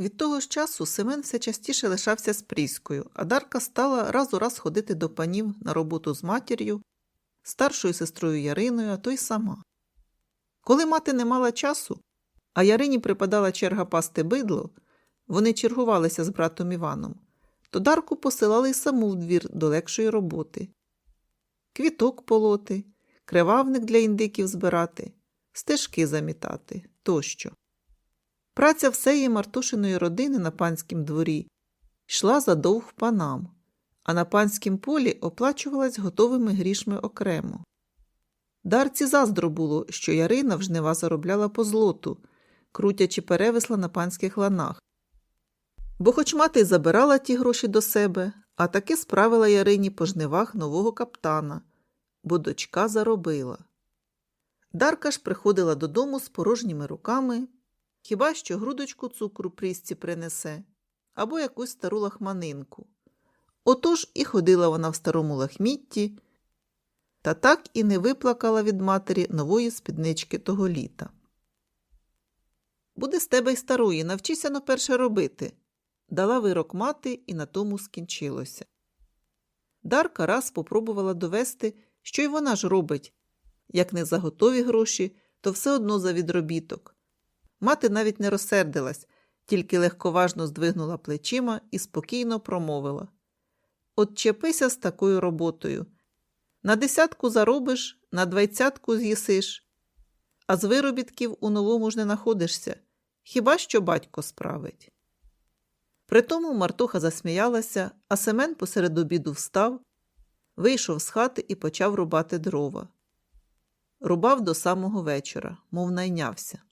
Від того ж часу Семен все частіше лишався з Пріською, а Дарка стала раз у раз ходити до панів на роботу з матір'ю, старшою сестрою Яриною, а то й сама. Коли мати не мала часу, а Ярині припадала черга пасти бидло, вони чергувалися з братом Іваном, то Дарку посилали й саму в двір до легшої роботи. Квіток полоти, кривавник для індиків збирати, стежки замітати тощо. Праця всеї Мартушиної родини на панськім дворі йшла за довг панам, а на панськім полі оплачувалась готовими грішми окремо. Дарці заздро було, що Ярина в жнива заробляла по злоту, крутячи перевесла на панських ланах. Бо хоч мати й забирала ті гроші до себе, а таки справила Ярині по жнивах нового каптана, бо дочка заробила. Дарка ж приходила додому з порожніми руками, хіба що грудочку цукру прісці принесе, або якусь стару лахманинку. Отож і ходила вона в старому лахмітті, та так і не виплакала від матері нової спіднички того літа. Буде з тебе й старої, навчися на перше робити, дала вирок мати, і на тому скінчилося. Дарка раз попробувала довести, що й вона ж робить. Як не за готові гроші, то все одно за відробіток. Мати навіть не розсердилась, тільки легковажно здвигнула плечима і спокійно промовила От чепися з такою роботою. На десятку заробиш, на двадцятку з'їсиш, а з виробітків у новому ж не находишся, хіба що батько справить. Притому Мартуха засміялася, а Семен посеред обіду встав, вийшов з хати і почав рубати дрова. Рубав до самого вечора, мов найнявся.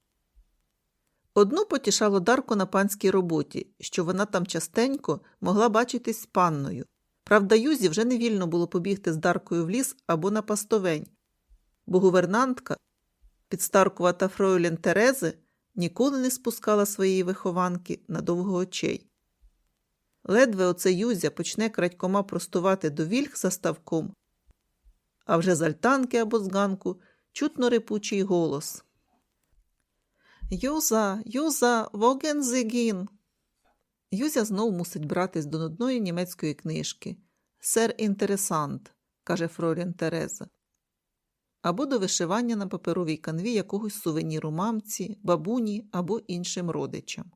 Одну потішало Дарку на панській роботі, що вона там частенько могла бачитись з панною. Правда, Юзі вже не вільно було побігти з Даркою в ліс або на пастовень, бо гувернантка, підстаркувата фройлен Терези, ніколи не спускала своєї вихованки на довго очей. Ледве оце Юзя почне крадькома простувати до вільх за ставком, а вже з альтанки або з ганку чутно репучий голос. Юза, Юза, Вогензигін!» Юзя знов мусить братись до нудної німецької книжки. Сер інтересант, каже Фролін Тереза. Або до вишивання на паперовій канві якогось сувеніру мамці, бабуні або іншим родичам.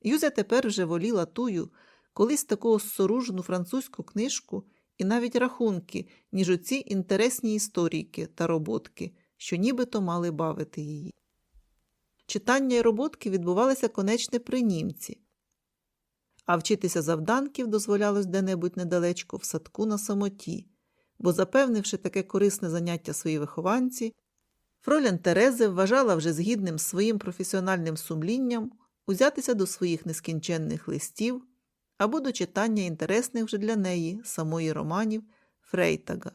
Юзя тепер вже воліла тую, колись таку соружну французьку книжку і навіть рахунки, ніж оці інтересні історійки та роботки, що нібито мали бавити її. Читання і роботки відбувалися конечне при німці, а вчитися завданків дозволялось де-небудь недалечко в садку на самоті, бо, запевнивши таке корисне заняття своїй вихованці, Фролян Терези вважала вже згідним своїм професіональним сумлінням узятися до своїх нескінченних листів або до читання інтересних вже для неї самої романів Фрейтага.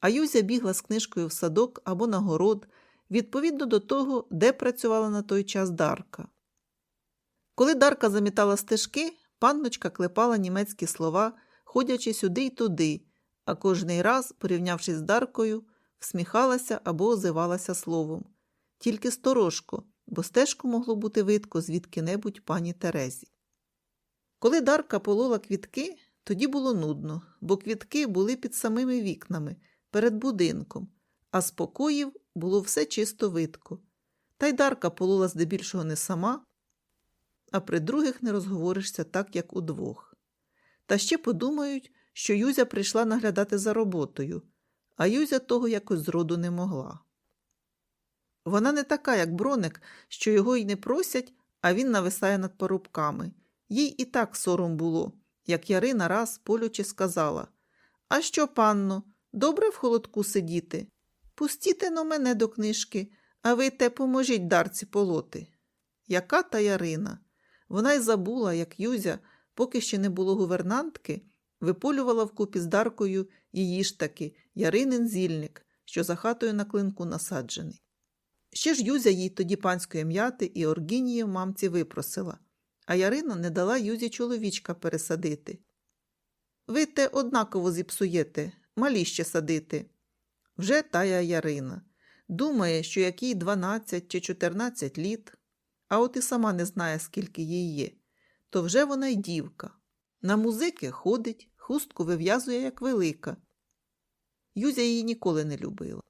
А Юзя бігла з книжкою в садок або на город, відповідно до того, де працювала на той час Дарка. Коли Дарка замітала стежки, панночка клепала німецькі слова, ходячи сюди й туди, а кожний раз, порівнявшись з Даркою, всміхалася або озивалася словом. Тільки сторожко, бо стежку могло бути видко звідки-небудь пані Терезі. Коли Дарка полола квітки, тоді було нудно, бо квітки були під самими вікнами, перед будинком, а з покоїв було все чисто видко. Та й Дарка полола здебільшого не сама, а при других не розговоришся так, як удвох. Та ще подумають, що Юзя прийшла наглядати за роботою, а Юзя того якось зроду не могла. Вона не така, як броник, що його й не просять, а він нависає над порубками. Їй і так сором було, як Ярина раз полюче сказала А що, панно, добре в холодку сидіти? Пустіте но мене до книжки, а ви те поможіть дарці полоти. Яка та Ярина? Вона й забула, як Юзя, поки ще не було гувернантки, виполювала вкупі з Даркою її ж таки Яринин зільник, що за хатою на клинку насаджений. Ще ж Юзя їй тоді панської м'яти і оргінії в мамці випросила, а Ярина не дала Юзі чоловічка пересадити. Ви те однаково зіпсуєте, малі ще садити. Вже тая Ярина. Думає, що як їй 12 чи 14 літ, а от і сама не знає, скільки їй є, то вже вона й дівка. На музики ходить, хустку вив'язує як велика. Юзя її ніколи не любила.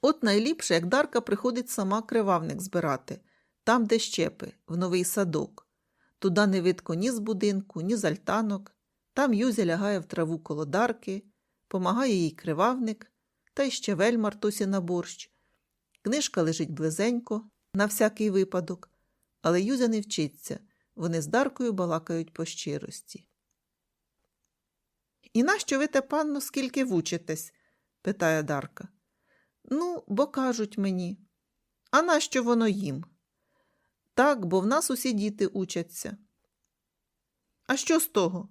От найліпше, як Дарка приходить сама кривавник збирати, там, де щепи, в новий садок. Туда не видко ні з будинку, ні з альтанок. Там Юзя лягає в траву коло Дарки, помагає їй кривавник, та й ще вель Мартусі на борщ. Книжка лежить близенько, на всякий випадок, але Юзя не вчиться, вони з Даркою балакають по щирості. І нащо ви те, панно, скільки вучитесь? питає Дарка. Ну, бо кажуть мені. А нащо воно їм? Так, бо в нас усі діти учаться. А що з того?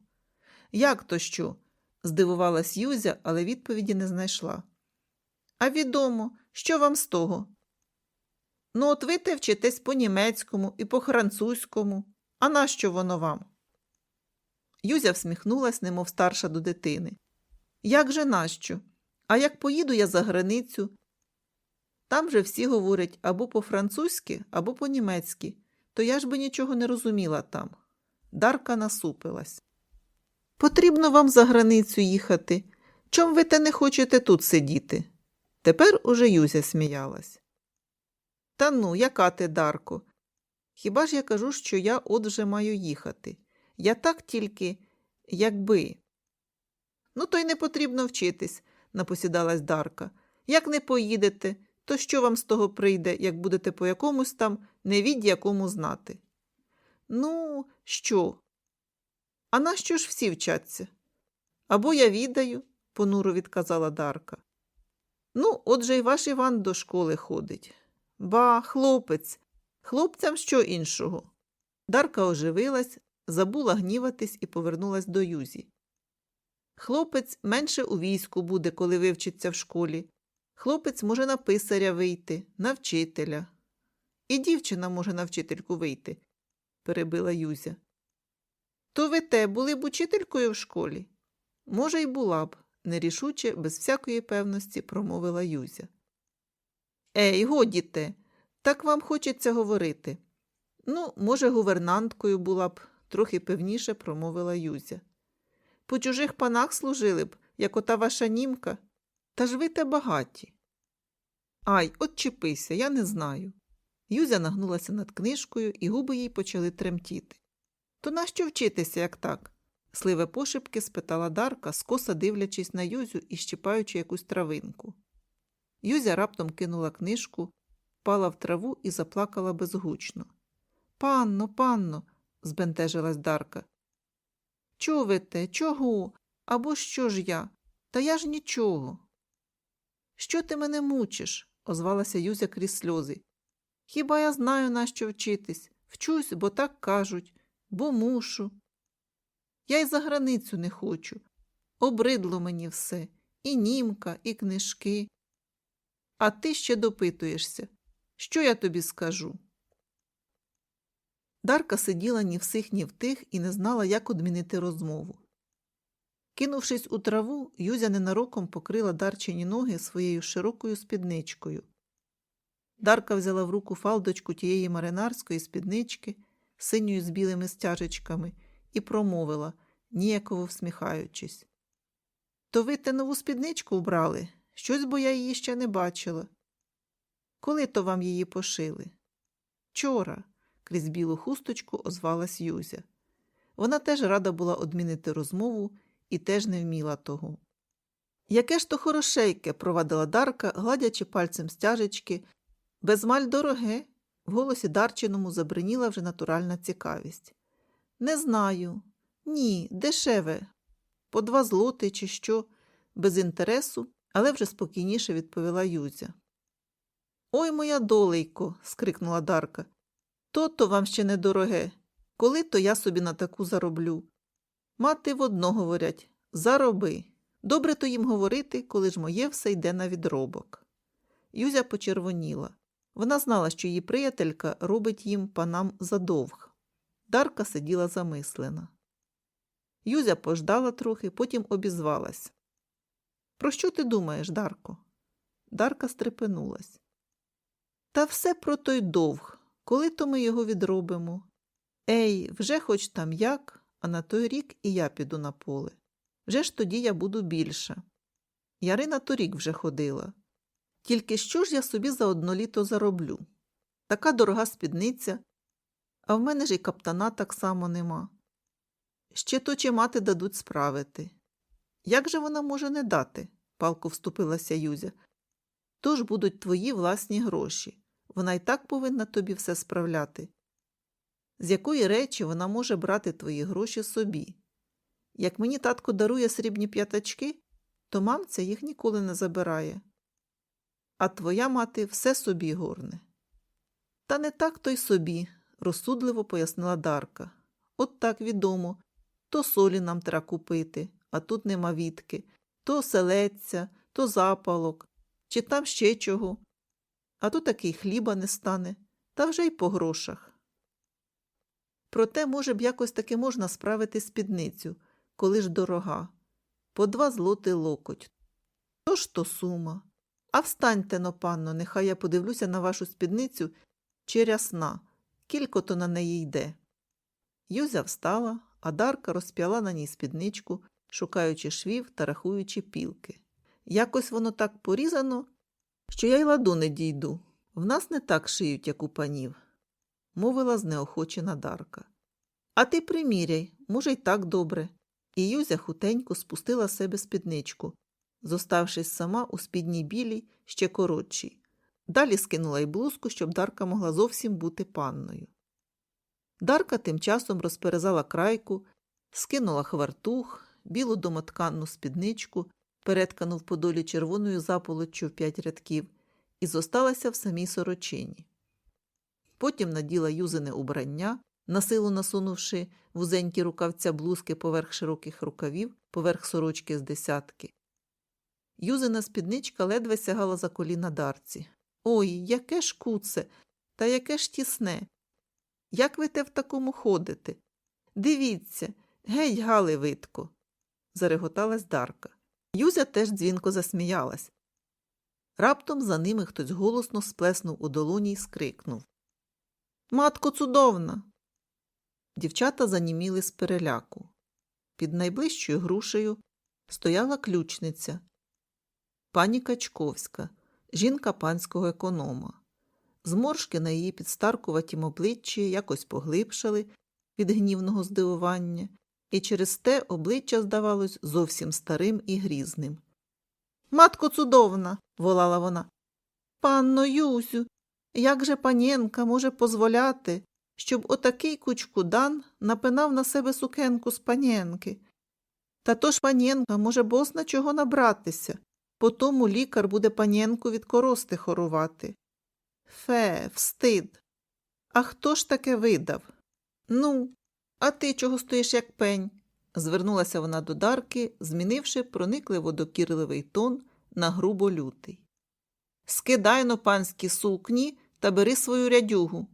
Як то що? здивувалась Юзя, але відповіді не знайшла. А відомо, що вам з того? Ну, от ви те вчитесь по-німецькому і по-французькому. А нащо воно вам? Юзя всміхнулась, немов старша до дитини. Як же нащо? А як поїду я за границю? Там же всі говорять або по-французьки, або по-німецьки, то я ж би нічого не розуміла там. Дарка насупилась. Потрібно вам за границю їхати. Чом ви те не хочете тут сидіти? Тепер уже Юзя сміялась. Та ну, яка ти, Дарко? Хіба ж я кажу, що я от вже маю їхати? Я так тільки, якби. Ну, то й не потрібно вчитись, напосідалась Дарка. Як не поїдете, то що вам з того прийде, як будете по якомусь там не від якому знати? Ну, що? А нащо ж всі вчаться? Або я відаю, понуро відказала Дарка. Ну, отже й ваш Іван до школи ходить. Ба, хлопець, хлопцям що іншого? Дарка оживилась, забула гніватись і повернулась до Юзі. Хлопець менше у війську буде, коли вивчиться в школі. Хлопець може на писаря вийти, на вчителя. І дівчина може на вчительку вийти, перебила Юзя. То ви те були б учителькою в школі? Може, й була б, нерішуче, без всякої певності промовила Юзя. Ей, годі те, так вам хочеться говорити. Ну, може, гувернанткою була б, трохи певніше промовила Юзя. По чужих панах служили б, як ота ваша німка, та ж ви те багаті. Ай, от чіпися, я не знаю. Юзя нагнулася над книжкою, і губи їй почали тремтіти. То нащо вчитися, як так? Сливе пошепки спитала Дарка, скоса дивлячись на Юзю і щипаючи якусь травинку. Юзя раптом кинула книжку, впала в траву і заплакала безгучно. Панно, панно, збентежилась Дарка. Човете, чого? Або що ж я? Та я ж нічого. Що ти мене мучиш? озвалася Юзя крізь сльози. Хіба я знаю, на що вчитись? Вчусь, бо так кажуть, бо мушу. Я й за границю не хочу. Обридло мені все і німка, і книжки. А ти ще допитуєшся. Що я тобі скажу? Дарка сиділа ні в сих, ні в тих і не знала, як одмінити розмову. Кинувшись у траву, Юзя ненароком покрила Дарчині ноги своєю широкою спідничкою. Дарка взяла в руку фалдочку тієї маринарської спіднички, синьою з білими стяжечками, і промовила, ніяково всміхаючись. То ви те нову спідничку вбрали? Щось бо я її ще не бачила. Коли то вам її пошили? Вчора, крізь білу хусточку озвалась Юзя. Вона теж рада була одмінити розмову і теж не вміла того. Яке ж то хорошейке, провадила Дарка, гладячи пальцем стяжечки. Безмаль дороге. В голосі Дарчиному забриніла вже натуральна цікавість. Не знаю. Ні, дешеве. По два злоти, чи що, без інтересу, але вже спокійніше відповіла Юзя. Ой, моя долейко. скрикнула Дарка. То-то вам ще недороге. Коли то я собі на таку зароблю. Мати в одно говорять зароби. Добре то їм говорити, коли ж моє все йде на відробок. Юзя почервоніла. Вона знала, що її приятелька робить їм панам задовг. Дарка сиділа замислена. Юзя пождала трохи, потім обізвалась. Про що ти думаєш, Дарко? Дарка стрепенулась. Та все про той довг. Коли то ми його відробимо? Ей, вже хоч там як, а на той рік і я піду на поле. Вже ж тоді я буду більша. Ярина торік вже ходила. Тільки що ж я собі за одно літо зароблю? Така дорога спідниця, а в мене ж і каптана так само нема. Ще то чи мати дадуть справити. Як же вона може не дати? палко вступилася Юзя. Тож будуть твої власні гроші. Вона й так повинна тобі все справляти. З якої речі вона може брати твої гроші собі? Як мені татко дарує срібні п'ятачки, то мамця їх ніколи не забирає. А твоя мати все собі горне. Та не так то й собі, розсудливо пояснила Дарка. От так відомо. То солі нам треба купити, а тут нема відки, то селеця, то запалок, чи там ще чого. А то такий хліба не стане, та вже й по грошах. Проте, може б, якось таки можна справити спідницю, коли ж дорога. По два злоти локоть. То ж то сума. А встаньте но, панно, нехай я подивлюся на вашу спідницю чи рясна, кілько то на неї йде. Юзя встала, а Дарка розп'яла на ній спідничку, шукаючи швів та рахуючи пілки. Якось воно так порізано, що я й ладу не дійду. В нас не так шиють, як у панів, мовила знеохочена Дарка. А ти приміряй, може, й так добре. І Юзя хутенько спустила себе спідничку, зоставшись сама у спідній білій, ще коротшій. Далі скинула й блузку, щоб Дарка могла зовсім бути панною. Дарка тим часом розперезала крайку, скинула хвартух, білу домотканну спідничку, переткану в подолі червоною заполоччю в п'ять рядків, і зосталася в самій сорочині. Потім наділа юзине убрання, насилу насунувши вузенькі рукавця блузки поверх широких рукавів, поверх сорочки з десятки. Юзина спідничка ледве сягала за коліна дарці. Ой, яке ж куце, та яке ж тісне. Як ви те в такому ходите? Дивіться, гей, Гали видко. зареготалась Дарка. Юзя теж дзвінко засміялась. Раптом за ними хтось голосно сплеснув у долоні й скрикнув. Матко цудовна. Дівчата заніміли з переляку. Під найближчою грушею стояла ключниця, пані Качковська, жінка панського економа. Зморшки на її підстаркуватім обличчі якось поглибшали від гнівного здивування, і через те обличчя здавалось зовсім старим і грізним. Матко цудовна, волала вона. Панно Юзю, як же панєнка може позволяти, щоб отакий кучкудан напинав на себе сукенку з панєнки? Та то ж панєнка може босна чого набратися, по тому лікар буде панєнку від корости хорувати. Фе, встид. А хто ж таке видав? Ну, а ти чого стоїш, як пень? звернулася вона до Дарки, змінивши проникливо докірливий тон на грубо лютий. Скидай но панські сукні та бери свою рядюгу.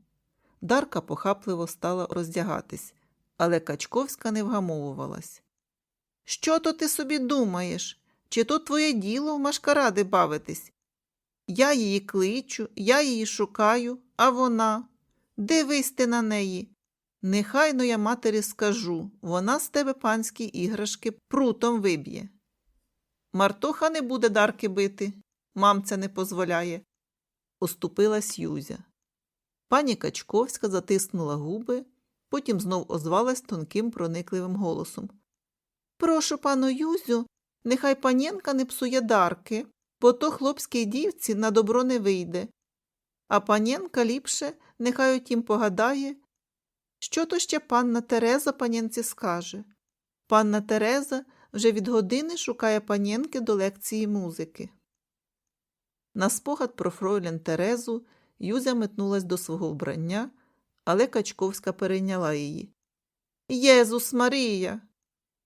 Дарка похапливо стала роздягатись, але Качковська не вгамовувалась. Що то ти собі думаєш? Чи то твоє діло в машкаради бавитись? Я її кличу, я її шукаю, а вона. Дивись ти на неї. Нехай но я матері скажу, вона з тебе панські іграшки прутом виб'є. Мартуха не буде дарки бити, мамця не позволяє, оступилась Юзя. Пані Качковська затиснула губи, потім знов озвалась тонким проникливим голосом. Прошу, пану Юзю, нехай панєнка не псує дарки, бо то хлопській дівці на добро не вийде. А панєнка ліпше нехай отім погадає, що то ще панна Тереза панєнці скаже. Панна Тереза вже від години шукає панєнки до лекції музики. На спогад про фройлен Терезу Юзя метнулась до свого вбрання, але Качковська перейняла її. Єзус Марія!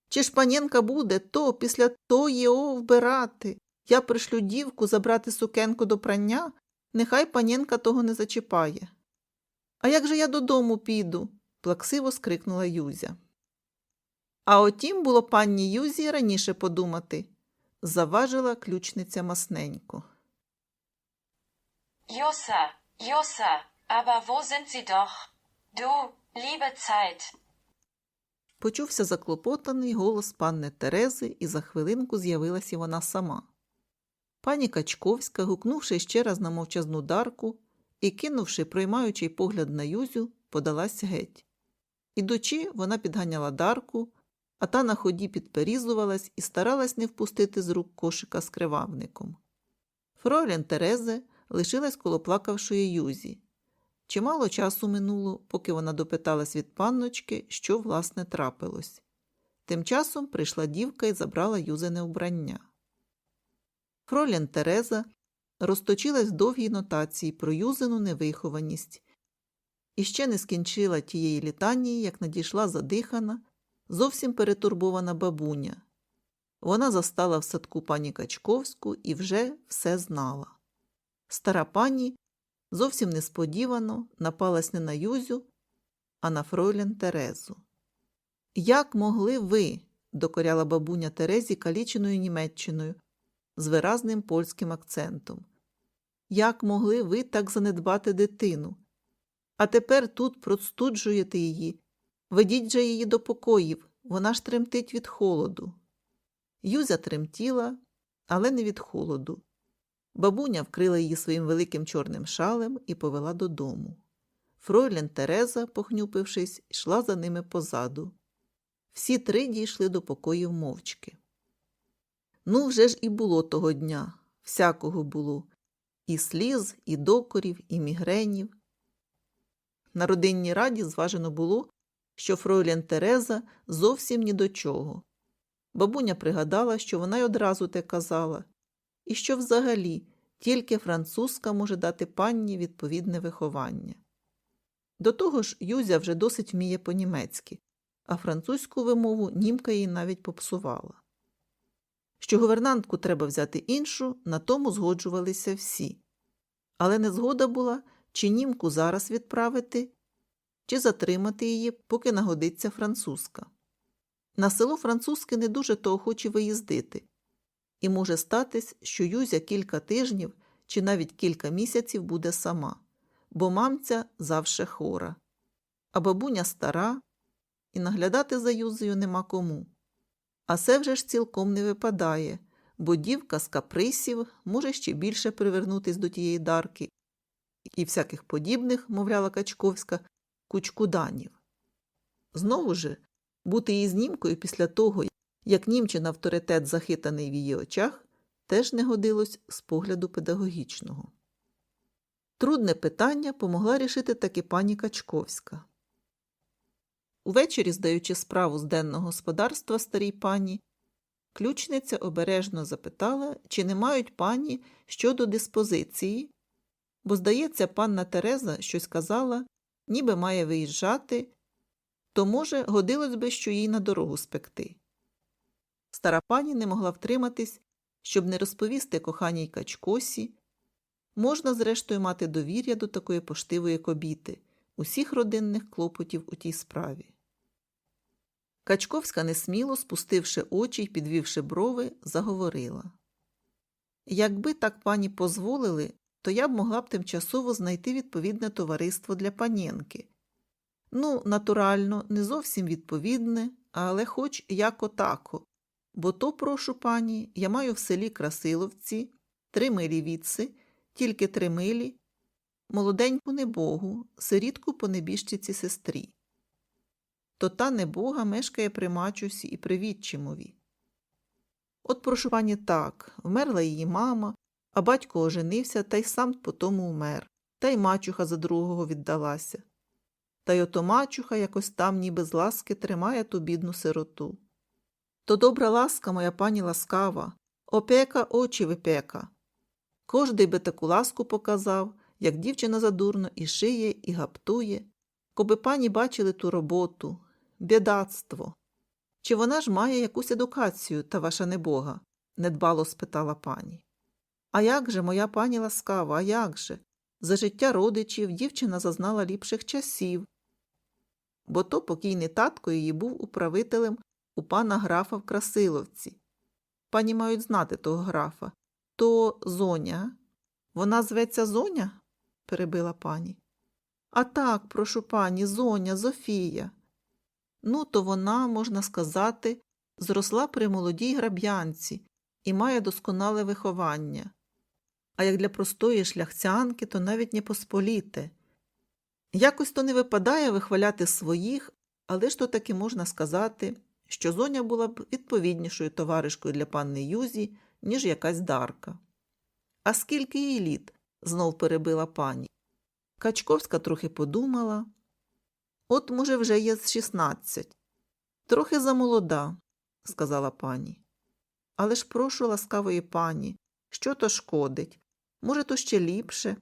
Чи ж панєнка буде то після тої о вбирати? Я пришлю дівку забрати сукенку до прання, нехай панєнка того не зачіпає. А як же я додому піду? плаксиво скрикнула Юзя. А отім було панні Юзі раніше подумати, заважила ключниця масненько. Йосе, Йосе, Aber wo sind sie doch? Du, liebe. Почувся заклопотаний голос панни Терези, і за хвилинку з'явилася вона сама. Пані Качковська, гукнувши ще раз на мовчазну дарку і кинувши проймаючий погляд на Юзю, подалась геть. Ідучи, вона підганяла дарку, а та на ході підперізувалась і старалась не впустити з рук кошика з кривавником. Фройлен Терезе лишилась коло плакавшої Юзі. Чимало часу минуло, поки вона допиталась від панночки, що власне трапилось. Тим часом прийшла дівка і забрала юзине вбрання. Фролян Тереза розточилась в довгій нотації про юзину невихованість і ще не скінчила тієї літанії, як надійшла задихана, зовсім перетурбована бабуня. Вона застала в садку пані Качковську і вже все знала. Стара пані зовсім несподівано напалась не на Юзю, а на фройлен Терезу. Як могли ви, докоряла бабуня Терезі каліченою Німеччиною з виразним польським акцентом. Як могли ви так занедбати дитину? А тепер тут простуджуєте її. Ведіть же її до покоїв, вона ж тремтить від холоду. Юзя тремтіла, але не від холоду. Бабуня вкрила її своїм великим чорним шалем і повела додому. Фройлен Тереза, похнюпившись, йшла за ними позаду. Всі три дійшли до покоїв мовчки. Ну, вже ж і було того дня, всякого було і сліз, і докорів, і мігренів. На родинній раді зважено було, що Фройлен Тереза зовсім ні до чого. Бабуня пригадала, що вона й одразу те казала, і що взагалі тільки французька може дати панні відповідне виховання. До того ж, Юзя вже досить вміє по-німецьки, а французьку вимову німка їй навіть попсувала. Що гувернантку треба взяти іншу, на тому згоджувалися всі. Але незгода була, чи німку зараз відправити, чи затримати її, поки нагодиться французька. На село французьки не дуже то охочі виїздити, і може статись, що Юзя кілька тижнів чи навіть кілька місяців буде сама, бо мамця завше хора, а бабуня стара, і наглядати за Юзею нема кому. А це вже ж цілком не випадає, бо дівка з каприсів може ще більше привернутись до тієї дарки і всяких подібних, мовляла Качковська, кучкуданів. Знову ж, бути її знімкою після того, як німчин авторитет захитаний в її очах, теж не годилось з погляду педагогічного. Трудне питання помогла рішити таки пані Качковська. Увечері, здаючи справу з денного господарства старій пані, ключниця обережно запитала, чи не мають пані щодо диспозиції, бо, здається, панна Тереза щось казала, ніби має виїжджати, то, може, годилось би, що їй на дорогу спекти. Стара пані не могла втриматись, щоб не розповісти коханій качкосі. Можна, зрештою, мати довір'я до такої поштивої кобіти, усіх родинних клопотів у тій справі. Качковська несміло, спустивши очі й підвівши брови, заговорила. Якби так пані позволили, то я б могла б тимчасово знайти відповідне товариство для панєнки. Ну, натурально, не зовсім відповідне, але хоч як отако. Бо то, прошу пані, я маю в селі Красиловці, три милі відси, тільки три милі, молоденьку небогу, сирітку по небіжчиці сестрі. То та небога мешкає при мачусі і при відчимові. От, прошу пані, так, вмерла її мама, а батько оженився та й сам по тому умер, та й мачуха за другого віддалася. Та й ото мачуха якось там ніби з ласки тримає ту бідну сироту. То добра ласка, моя пані ласкава, опека очі випека. Кожний би таку ласку показав, як дівчина задурно і шиє, і гаптує, коби пані бачили ту роботу, бідацтво. Чи вона ж має якусь едукацію, та ваша небога? недбало спитала пані. А як же, моя пані ласкава, а як же? За життя родичів дівчина зазнала ліпших часів. Бо то покійний татко її був управителем у пана графа в Красиловці. Пані мають знати того графа. То зоня. Вона зветься зоня? перебила пані. А так, прошу пані, Зоня, Зофія. Ну, то вона, можна сказати, зросла при молодій граб'янці і має досконале виховання. А як для простої шляхтянки, то навіть не посполіте. Якось то не випадає вихваляти своїх, але ж то таки можна сказати, що зоня була б відповіднішою товаришкою для панни Юзі, ніж якась дарка. А скільки їй літ? знов перебила пані. Качковська трохи подумала. От, може, вже є з шістнадцять. Трохи замолода, сказала пані. Але ж прошу ласкавої пані, що то шкодить? Може, то ще ліпше.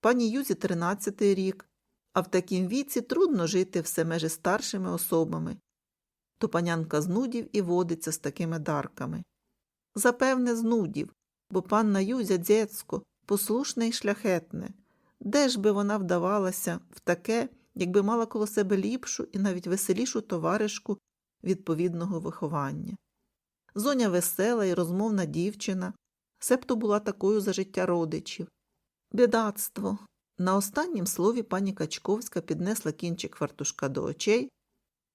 Пані Юзі тринадцятий рік, а в такім віці трудно жити все межі старшими особами. То панянка знудів і водиться з такими дарками. Запевне, знудів, бо панна Юзя дзецько, послушне й шляхетне. Де ж би вона вдавалася в таке, якби мала коло себе ліпшу і навіть веселішу товаришку відповідного виховання? Зоня весела і розмовна дівчина, себто була такою за життя родичів. Бідацтво. На останнім слові пані Качковська піднесла кінчик фартушка до очей,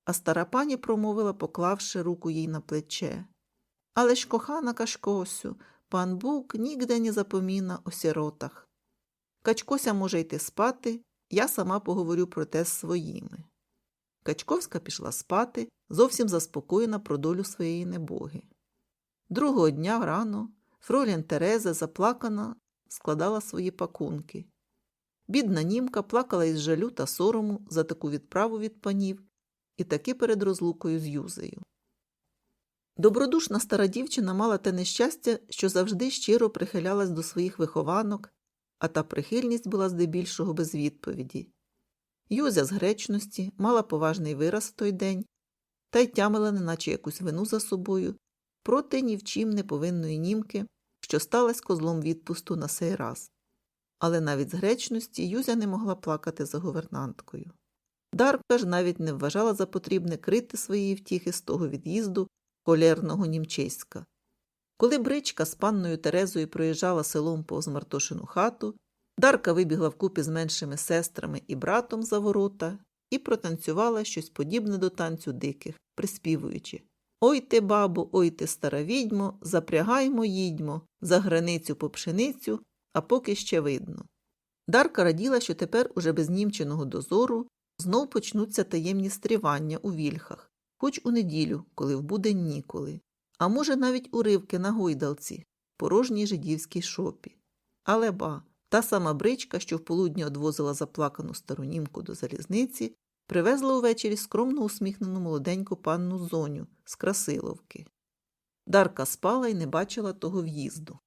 а стара пані промовила, поклавши руку їй на плече. Але ж, кохана Кашкосю, пан Бук нігде не запоміна о сіротах. Качкося може йти спати, я сама поговорю про те з своїми. Качковська пішла спати, зовсім заспокоєна про долю своєї небоги. Другого дня рано фролін Тереза заплакана складала свої пакунки. Бідна німка плакала із жалю та сорому за таку відправу від панів і таки перед розлукою з Юзею. Добродушна стара дівчина мала те нещастя, що завжди щиро прихилялась до своїх вихованок, а та прихильність була здебільшого без відповіді. Юзя з гречності мала поважний вираз в той день та й тямила неначе якусь вину за собою проти ні в чим не повинної німки, що сталася козлом відпусту на сей раз. Але навіть з гречності Юзя не могла плакати за гувернанткою. Дарка ж навіть не вважала за потрібне крити своєї втіхи з того від'їзду холерного німчиська. Коли бричка з панною Терезою проїжджала селом повз Мартошину хату, Дарка вибігла вкупі з меншими сестрами і братом за ворота і протанцювала щось подібне до танцю диких, приспівуючи Ой ти, бабо, ой ти, стара відьмо, запрягаймо, їдьмо, за границю по пшеницю, а поки ще видно. Дарка раділа, що тепер уже без німчиного дозору знов почнуться таємні стрівання у вільхах, хоч у неділю, коли вбуде ніколи, а може навіть уривки на гойдалці, порожній жидівській шопі. Але ба, та сама бричка, що в полудні одвозила заплакану стару німку до залізниці, привезла увечері скромно усміхнену молоденьку панну Зоню з Красиловки. Дарка спала і не бачила того в'їзду.